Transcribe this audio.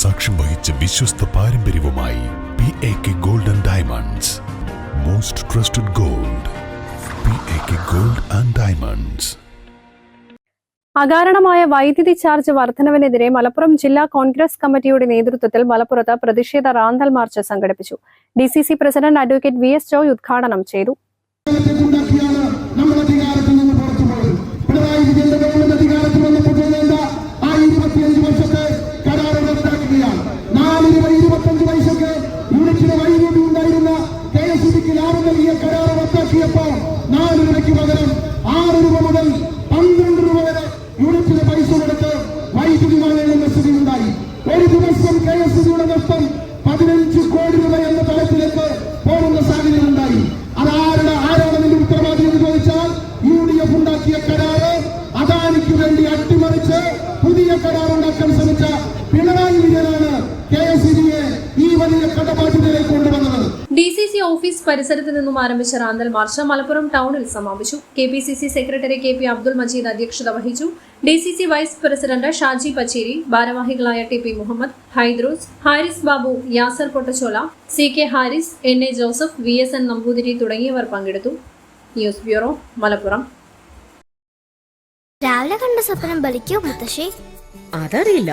സാക്ഷ്യം വഹിച്ച വിശ്വസ്ത പാരമ്പര്യവുമായി P A K gold and diamonds most trusted gold P A K gold and diamonds അകാരണമായ വൈദ്യുതി ചാർജ് വർധനവിനെതിരെ മലപ്പുറം ജില്ലാ കോൺഗ്രസ് കമ്മിറ്റിയുടെ നേതൃത്വത്തിൽ മലപ്പുറത്ത് പ്രതിഷേധ റാന്തൽ മാർച്ച് സംഘടിപ്പിച്ചു. D C C president advocate V S Joy ഉദ്ഘാടനം ചെയ്തു. റദ്ദാക്കിയപ്പോൾ നാല് രൂപയ്ക്ക് പകരം ആറ് രൂപ മുതൽ പന്ത്രണ്ട് രൂപ വരെ യൂണിറ്റിന് പൈസ കൊടുത്ത് വൈദ്യുതി വാങ്ങേണ്ടുന്ന സ്ഥിതി ഉണ്ടായി ഒരു ദിവസം കെ എസ് സിയുടെ നഷ്ടം പതിനഞ്ച് കോടി രൂപ എന്ന ഓഫീസ് പരിസരത്ത് നിന്നും ആരംഭിച്ച റാന്തൽ മാർച്ച് മലപ്പുറം ടൗണിൽ സമാപിച്ചു. K P C C secretary K P Abdul Majeed അധ്യക്ഷത വഹിച്ചു. D C C vice president Shaji Pachery ഭാരവാഹികളായ T P Muhammed Haidros Haris Babu Yasar Pottachola C K Haris N A Joseph V S N Namboothiri തുടങ്ങിയവർ പങ്കെടുത്തു. News bureau Malappuram. രാവിലെ കണ്ട സ്വപ്നം ബലിക്കോ മുത്തശ്ശി? അതറിയില്ല.